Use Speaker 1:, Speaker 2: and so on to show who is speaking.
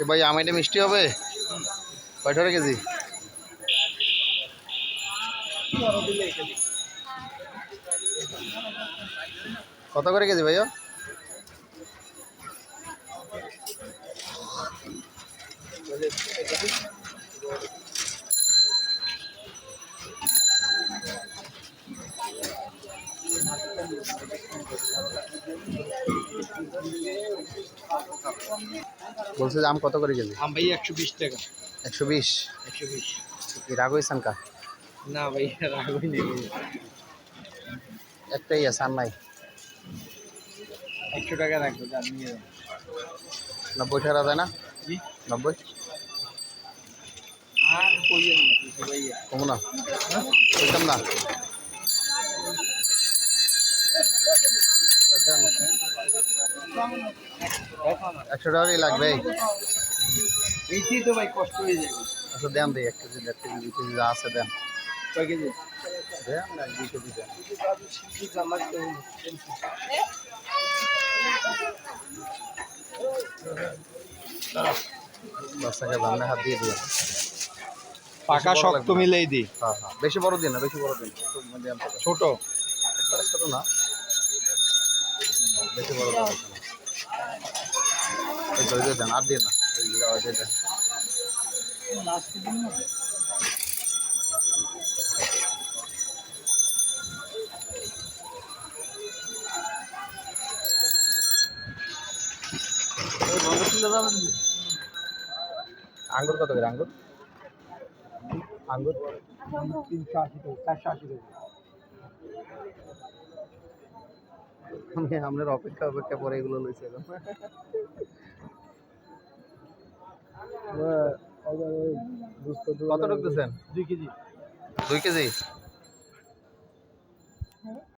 Speaker 1: এ ভাই আমাইটা মিষ্টি হবে? কয়টা করে কেজি? কত করে কেজি ভাইয়া? বলছে যে আম কত করে কেজি?
Speaker 2: আম ভাই একশো বিশ টাকা।
Speaker 1: একশো বিশ?
Speaker 2: একশো বিশ।
Speaker 1: রাগ হয়েছেন কা?
Speaker 2: না ভাই রাখবই নেই
Speaker 1: একটাই আছে আর নাই।
Speaker 2: একশো টাকা রাখব
Speaker 1: নব্বই টাকা যায় না?
Speaker 2: জি।
Speaker 1: নব্বই?
Speaker 2: আর
Speaker 1: কমো না। না। একশো টাকাই লাগবে।
Speaker 2: এইটাই তো ভাই কষ্ট হয়ে যাবে।
Speaker 1: আচ্ছা দেন দিই এক কেজি দেড় কেজি দুই কেজি যা আছে দেন।
Speaker 2: কয় কেজি?
Speaker 1: দেন না দুই কেজি দেন। বাচ্চাকে বান্ধে হাত দিয়ে
Speaker 2: পাকা শক্ত মিলেই দি
Speaker 1: হ্যাঁ হ্যাঁ বেশি বড় দিন না বেশি বড় দিন।
Speaker 2: ছোট
Speaker 1: ছোট না। বেশি বড় দিন। দেন আর দিয়ে না। এই যে, ওই যে দেন। আঙ্গুর কত করে আঙ্গুর? আঙ্গুর?
Speaker 2: তিনশো আশি টাকা চারশো আশি টাকা।
Speaker 1: আমি আপনার অপেক্ষা অপেক্ষা পরে এগুলো লইছিলাম কত ঢুকতেছেন
Speaker 2: দুই কেজি।
Speaker 1: দুই কেজি?